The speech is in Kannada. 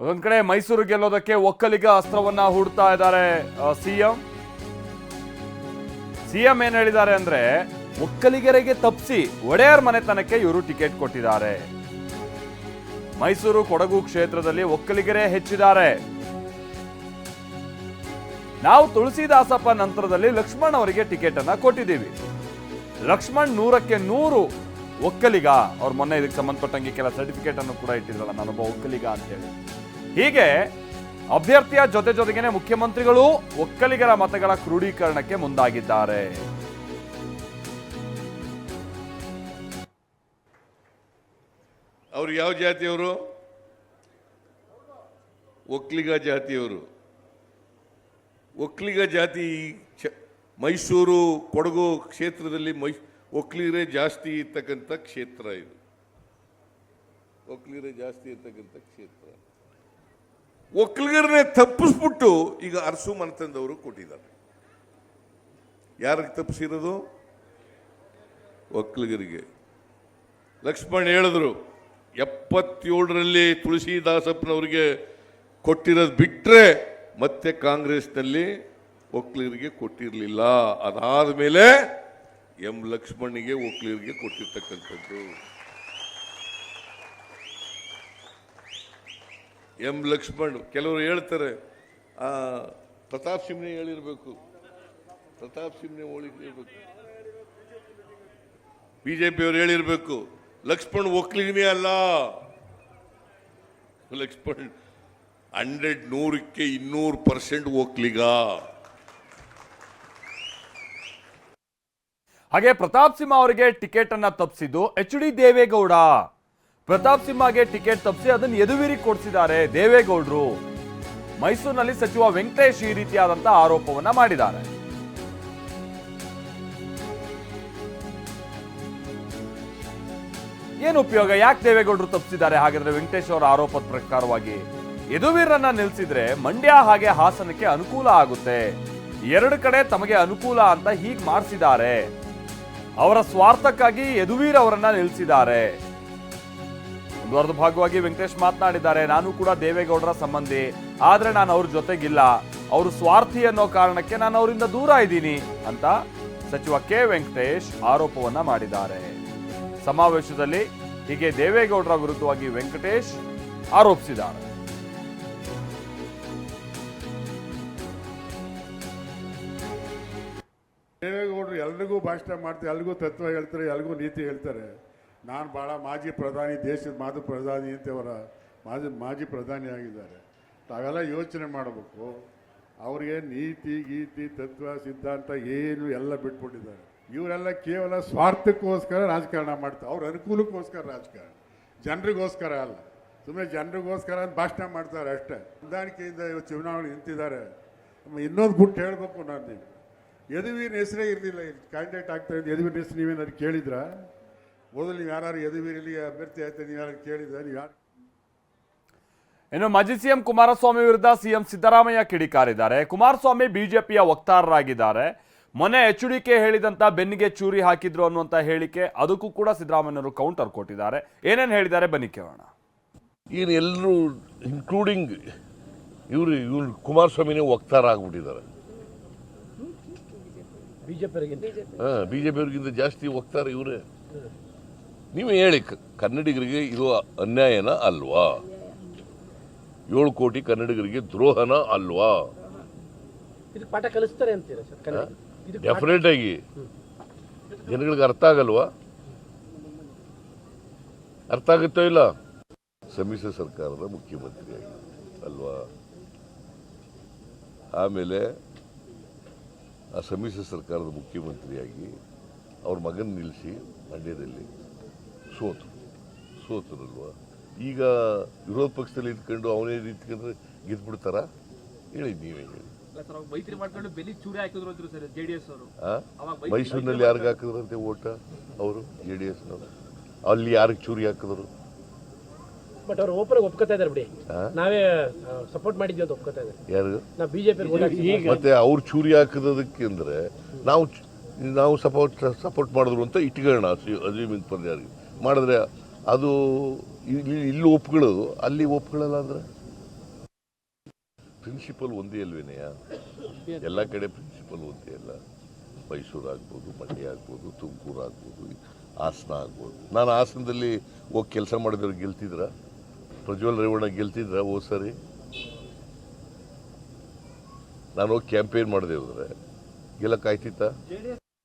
ಒಂದ್ ಕಡೆ ಮೈಸೂರು ಗೆಲ್ಲೋದಕ್ಕೆ ಒಕ್ಕಲಿಗ ಅಸ್ತ್ರವನ್ನ ಹೂಡ್ತಾ ಇದ್ದಾರೆ ಸಿಎಂ. ಸಿಎಂ ಏನ್ ಹೇಳಿದ್ದಾರೆ ಅಂದ್ರೆ, ಒಕ್ಕಲಿಗರಿಗೆ ತಪ್ಪಿಸಿ ಒಡೆಯರ್ ಮನೆತನಕ್ಕೆ ಇವರು ಟಿಕೆಟ್ ಕೊಟ್ಟಿದ್ದಾರೆ. ಮೈಸೂರು ಕೊಡಗು ಕ್ಷೇತ್ರದಲ್ಲಿ ಒಕ್ಕಲಿಗರೇ ಹೆಚ್ಚಿದ್ದಾರೆ. ನಾವು ತುಳಸಿದಾಸಪ್ಪ ನಂತರದಲ್ಲಿ ಲಕ್ಷ್ಮಣ್ ಅವರಿಗೆ ಟಿಕೆಟ್ ಅನ್ನ ಕೊಟ್ಟಿದ್ದೀವಿ. ಲಕ್ಷ್ಮಣ್ ನೂರಕ್ಕೆ ನೂರು ಒಕ್ಕಲಿಗ, ಅವ್ರು ಮೊನ್ನೆ ಇದಕ್ಕೆ ಸಂಬಂಧಪಟ್ಟಂಗೆ ಕೆಲ ಸರ್ಟಿಫಿಕೇಟ್ ಅನ್ನು ಕೂಡ ಇಟ್ಟಿದ್ರಲ್ಲ ನಾನೊಬ್ಬ ಒಕ್ಕಲಿಗ ಅಂತೇಳಿ. ಹೀಗೆ ಅಭ್ಯರ್ಥಿಯ ಜೊತೆ ಜೊತೆಗೇನೆ ಮುಖ್ಯಮಂತ್ರಿಗಳು ಒಕ್ಕಲಿಗರ ಮತಗಳ ಕ್ರೋಢೀಕರಣಕ್ಕೆ ಮುಂದಾಗಿದ್ದಾರೆ. ಅವ್ರು ಯಾವ ಜಾತಿಯವರು? ಒಕ್ಕಲಿಗ ಜಾತಿಯವರು. ಒಕ್ಕಲಿಗ ಜಾತಿ ಮೈಸೂರು, ಕೊಡಗು ಕ್ಷೇತ್ರದಲ್ಲಿ ಮೈ ಒಕ್ಕಲಿಗರೇ ಜಾಸ್ತಿ ಇರ್ತಕ್ಕಂಥ ಕ್ಷೇತ್ರ ಇದು. ಒಕ್ಕಲಿಗರೇ ಜಾಸ್ತಿ ಇರ್ತಕ್ಕಂಥ ಕ್ಷೇತ್ರ. ಒಕ್ಲಿಗರನ್ನೇ ತಪ್ಪಿಸ್ಬಿಟ್ಟು ಈಗ ಅರಸು ಮನತಂದವರು ಕೊಟ್ಟಿದ್ದಾರೆ. ಯಾರಿಗೆ ತಪ್ಪಿಸಿರೋದು? ಒಕ್ಕಲಿಗರಿಗೆ ಲಕ್ಷ್ಮಣ್ ಹೇಳಿದ್ರು, ಎಪ್ಪತ್ತೇಳರಲ್ಲಿ ತುಳಸಿದಾಸಪ್ಪನವರಿಗೆ ಕೊಟ್ಟಿರೋದು ಬಿಟ್ಟರೆ ಮತ್ತೆ ಕಾಂಗ್ರೆಸ್ನಲ್ಲಿ ಒಕ್ಕಲಿಗರಿಗೆ ಕೊಟ್ಟಿರಲಿಲ್ಲ. ಅದಾದ ಮೇಲೆ ಎಂ ಲಕ್ಷ್ಮಣಿಗೆ ಒಕ್ಲೀರಿಗೆ ಕೊಟ್ಟಿರ್ತಕ್ಕಂಥದ್ದು. ಎಂ ಲಕ್ಷ್ಮಣ್, ಕೆಲವರು ಹೇಳ್ತಾರೆ ಪ್ರತಾಪ್ ಸಿಂಹ್ನೆ ಹೇಳಿರ್ಬೇಕು. ಪ್ರತಾಪ್ ಸಿಂಹನೆ ಹೇಳಿರ್ಬೇಕು ಬಿಜೆಪಿ ಅವರು ಹೇಳಿರ್ಬೇಕು, ಲಕ್ಷ್ಮಣ್ ಒಕ್ಕಲಿಗನೇ ಅಲ್ಲ. ಲಕ್ಷ್ಮಣ್, ಹಂಡ್ರೆಡ್ ನೂರಕ್ಕೆ ಇನ್ನೂರು ಪರ್ಸೆಂಟ್ ಒಕ್ಕಲಿಗ ಹಾಗೆ ಪ್ರತಾಪ್ ಸಿಂಹ ಅವರಿಗೆ ಟಿಕೆಟ್ ಅನ್ನ ತಪ್ಪಿಸಿದ್ದು ಎಚ್ ಡಿ ದೇವೇಗೌಡ. ಪ್ರತಾಪ್ ಸಿಂಹಗೆ ಟಿಕೆಟ್ ತಪ್ಪಿಸಿ ಅದನ್ನು ಎದುವಿರಿ ಕೊಡಿಸಿದ್ದಾರೆ ದೇವೇಗೌಡರು. ಮೈಸೂರಿನಲ್ಲಿ ಸಚಿವ ವೆಂಕಟೇಶ್ ಈ ರೀತಿಯಾದಂತಹ ಆರೋಪವನ್ನ ಮಾಡಿದ್ದಾರೆ. ಏನು ಉಪಯೋಗ? ಯಾಕೆ ದೇವೇಗೌಡರು ತಪ್ಪಿಸಿದ್ದಾರೆ ಹಾಗಾದ್ರೆ ವೆಂಕಟೇಶ್ ಅವರ ಆರೋಪದ ಪ್ರಕಾರವಾಗಿ ಯದುವೀರನ್ನ ನಿಲ್ಲಿಸಿದ್ರೆ ಮಂಡ್ಯ ಹಾಗೆ ಹಾಸನಕ್ಕೆ ಅನುಕೂಲ ಆಗುತ್ತೆ. ಎರಡು ಕಡೆ ತಮಗೆ ಅನುಕೂಲ ಅಂತ ಹೀಗೆ ಮಾಡಿಸಿದ್ದಾರೆ. ಅವರ ಸ್ವಾರ್ಥಕ್ಕಾಗಿ ಯದುವೀರ್ ಅವರನ್ನ ನಿಲ್ಲಿಸಿದ್ದಾರೆ. ಮುಂದುವರೆದ ಭಾಗವಾಗಿ ವೆಂಕಟೇಶ್ ಮಾತನಾಡಿದ್ದಾರೆ, ನಾನು ಕೂಡ ದೇವೇಗೌಡರ ಸಂಬಂಧಿ, ಆದ್ರೆ ನಾನು ಅವ್ರ ಜೊತೆಗಿಲ್ಲ. ಅವರು ಸ್ವಾರ್ಥಿ ಅನ್ನೋ ಕಾರಣಕ್ಕೆ ನಾನು ಅವರಿಂದ ದೂರ ಇದ್ದೀನಿ, ಅಂತ ಸಚಿವ ಕೆ. ವೆಂಕಟೇಶ್ ಆರೋಪವನ್ನ ಮಾಡಿದ್ದಾರೆ. ಸಮಾವೇಶದಲ್ಲಿ ಹೀಗೆ ದೇವೇಗೌಡರ ವಿರುದ್ಧವಾಗಿ ವೆಂಕಟೇಶ್ ಆರೋಪಿಸಿದ್ದಾರೆ. ದೇವೇಗೌಡರು ಎಲ್ರಿಗೂ ಭಾಷಣ ಮಾಡ್ತಾರೆ, ಎಲ್ರಿಗೂ ತತ್ವ ಹೇಳ್ತಾರೆ, ಎಲ್ರಿಗೂ ನೀತಿ ಹೇಳ್ತಾರೆ. ನಾನು ಭಾಳ ಮಾಜಿ ಪ್ರಧಾನಿ, ದೇಶದ ಮಾತು ಪ್ರಧಾನಿ ಅಂತವರ ಮಾಜಿ ಮಾಜಿ ಪ್ರಧಾನಿ ಆಗಿದ್ದಾರೆ. ತಾವೆಲ್ಲ ಯೋಚನೆ ಮಾಡಬೇಕು, ಅವ್ರಿಗೆ ನೀತಿ, ಗೀತಿ, ತತ್ವ, ಸಿದ್ಧಾಂತ ಏನು ಎಲ್ಲ ಬಿಟ್ಬಿಟ್ಟಿದ್ದಾರೆ. ಇವರೆಲ್ಲ ಕೇವಲ ಸ್ವಾರ್ಥಕ್ಕೋಸ್ಕರ ರಾಜಕಾರಣ ಮಾಡ್ತಾರೆ, ಅವ್ರ ಅನುಕೂಲಕ್ಕೋಸ್ಕರ ರಾಜಕಾರಣ. ಜನರಿಗೋಸ್ಕರ ಅಲ್ಲ ಸುಮ್ಮನೆ ಜನರಿಗೋಸ್ಕರ ಅಂತ ಭಾಷಣ ಮಾಡ್ತಾರೆ ಅಷ್ಟೇ. ಹೊಂದಾಣಿಕೆಯಿಂದ ಇವತ್ತು ಚುನಾವಣೆ ನಿಂತಿದ್ದಾರೆ. ಇನ್ನೊಂದು ಗುಟ್ಟು ಹೇಳಬೇಕು ನಾನು ನೀವು ಯದುವೀರ್ ಹೆಸರೇ ಇರಲಿಲ್ಲ ಕ್ಯಾಂಡಿಡೇಟ್ ಆಗ್ತಾ ಇದ್ದು ಯದುವೀರ್ ಹೆಸರು ನೀವೇನಾದ್ರು ಕೇಳಿದ್ರಾ? ಮೊದಲು ನೀವು ಯಾರು? ಯದುವೀರಲ್ಲಿ ಅಭ್ಯರ್ಥಿ ಆಯ್ತಾ ನೀವು ಯಾರು ಕೇಳಿದ್ರ? ನೀವು ಯಾರು? ಇನ್ನು ಮಾಜಿ ಸಿಎಂ ಕುಮಾರಸ್ವಾಮಿ ವಿರುದ್ಧ ಸಿಎಂ ಸಿದ್ದರಾಮಯ್ಯ ಕಿಡಿಕಾರಿದ್ದಾರೆ. ಕುಮಾರಸ್ವಾಮಿ ಬಿಜೆಪಿಯ ವಕ್ತಾರರಾಗಿದ್ದಾರೆ. ಮೊನ್ನೆ ಎಚ್ ಡಿ ಕೆ ಹೇಳಿದಂತ ಬೆನ್ನಿಗೆ ಚೂರಿ ಹಾಕಿದ್ರು ಅನ್ನುವಂತ ಹೇಳಿಕೆ ಅದಕ್ಕೂ ಕೂಡ ಸಿದ್ದರಾಮಯ್ಯರು ಕೌಂಟರ್ ಕೊಟ್ಟಿದ್ದಾರೆ. ಏನೇನು ಹೇಳಿದ್ದಾರೆ? ಬನ್ನಿ ಕೇಳೋಣ. ಏನು ಎಲ್ಲರೂ ಇನ್ಕ್ಲೂಡಿಂಗ್ ಇವರು ಇವ್ರು ಕುಮಾರಸ್ವಾಮಿನೇ ವಕ್ತಾರ ಆಗ್ಬಿಟ್ಟಿದ್ದಾರೆ ಹಾಂ ಬಿ ಜೆ ಪಿಯವ್ರಿಗಿಂತ ಜಾಸ್ತಿ ಹೋಗ್ತಾರೆ ಇವರೇ. ನೀವು ಹೇಳಿ ಕನ್ನಡಿಗರಿಗೆ ಇದು ಅನ್ಯಾಯನ ಅಲ್ವಾ? ಏಳು ಕೋಟಿ ಕನ್ನಡಿಗರಿಗೆ ದ್ರೋಹನ ಅಲ್ವಾ? ಪಾಠ ಕಲಿಸ್ತಾರೆ ಅಂತೀರಾ ಸರ್ ಕನ್ನಡ ಡೆಫಿನೆಟ್ ಆಗಿ. ಜನಗಳಿಗೆ ಅರ್ಥ ಆಗಲ್ವಾ? ಅರ್ಥ ಆಗುತ್ತೋ ಇಲ್ಲ? ಸಮ್ಮಿಶ್ರ ಸರ್ಕಾರದ ಮುಖ್ಯಮಂತ್ರಿಯಾಗಿ ಅಲ್ವಾ? ಆಮೇಲೆ ಆ ಸಮ್ಮಿಶ್ರ ಸರ್ಕಾರದ ಮುಖ್ಯಮಂತ್ರಿಯಾಗಿ ಅವ್ರ ಮಗನ ನಿಲ್ಲಿಸಿ ಮಂಡ್ಯದಲ್ಲಿ ಸೋತು. ಸೋತರಲ್ವ? ಈಗ ವಿರೋಧ ಪಕ್ಷದಲ್ಲಿ ಇಟ್ಕೊಂಡು ಅವನೇ ನಿಂತ್ಕೊಂಡ್ರೆ ಗೆದ್ಬಿಡ್ತಾರ? ಹೇಳಿ ನೀವೇ ಹೇಳಿ. ಮೈತ್ರಿ ಮಾಡ್ಕೊಂಡು ಬೆಲಿ ಚೂರಿ ಹಾಕಿದ್ರು ಅಂದ್ರು ಸರ್ ಜೆಡಿಎಸ್ ಅವರು. ಮೈಸೂರಿನಲ್ಲಿ ಯಾರಿಗೆ ಹಾಕಿದ್ರಂತೆ ಓಟ? ಅವರು ಜೆ ಡಿ ಎಸ್ನವರು. ಅಲ್ಲಿ ಯಾರಿಗೆ ಚೂರಿ ಹಾಕಿದ್ರು? ಬಟ್ ಅವ್ರು ಓಪನ್ ಒಪ್ಕೋತಾ ಇದಾರೆ ಬಿಡಿ. ನಾವೇ ಸಪೋರ್ಟ್ ಮಾಡಿದ್ವಿ ಅಂತ ಒಪ್ಕೋತಾ ಇದ್ದಾರೆ. ಯಾರು? ನಾವು ಬಿಜೆಪಿ ಮತ್ತೆ ಅವ್ರು ಚೂರಿ ಹಾಕಿದಕ್ಕೆ ಅಂದ್ರೆ ನಾವು ನಾವು ಸಪೋರ್ಟ್ ಸಪೋರ್ಟ್ ಮಾಡಿದ್ರು ಅಂತ ಇಟ್ಕೊಳ್ಳೋಣ ಅಜೀಮಿನ್ ಪರ್ಯಾರಿಗೆ ಮಾಡಿದ್ರೆ ಅದು ಇಲ್ಲಿ ಇಲ್ಲಿ ಒಪ್ಕೊಳ್ಳೋದು ಅಲ್ಲಿ ಒಪ್ಕೊಳ್ಳಲ್ಲ ಅಂದ್ರೆ? ಪ್ರಿನ್ಸಿಪಲ್ ಒಂದೇ ಅಲ್ವೇನೆಯ ಎಲ್ಲ ಕಡೆ ಪ್ರಿನ್ಸಿಪಲ್ ಒಂದೇ ಅಲ್ಲ. ಮೈಸೂರು ಆಗ್ಬೋದು ಮಂಡ್ಯ ಆಗ್ಬೋದು ತುಮಕೂರು ಆಗ್ಬೋದು ಹಾಸನ ಆಗ್ಬೋದು. ನಾನು ಹಾಸನದಲ್ಲಿ ಹೋಗಿ ಕೆಲಸ ಮಾಡಿದವ್ರು ಗೆಲ್ತಿದ್ರ? ಪ್ರಜ್ವಲ್ ರೇವಣ್ಣ ಗೆಲ್ತಿದ್ರ? ಓ ಸರಿ. ನಾನು ಹೋಗಿ ಕ್ಯಾಂಪೇನ್ ಮಾಡಿದೆ ಹೋದ್ರೆ. ಗೆಲ್ಲಕ್ಕಾಯ್ತಿತ್ತಾ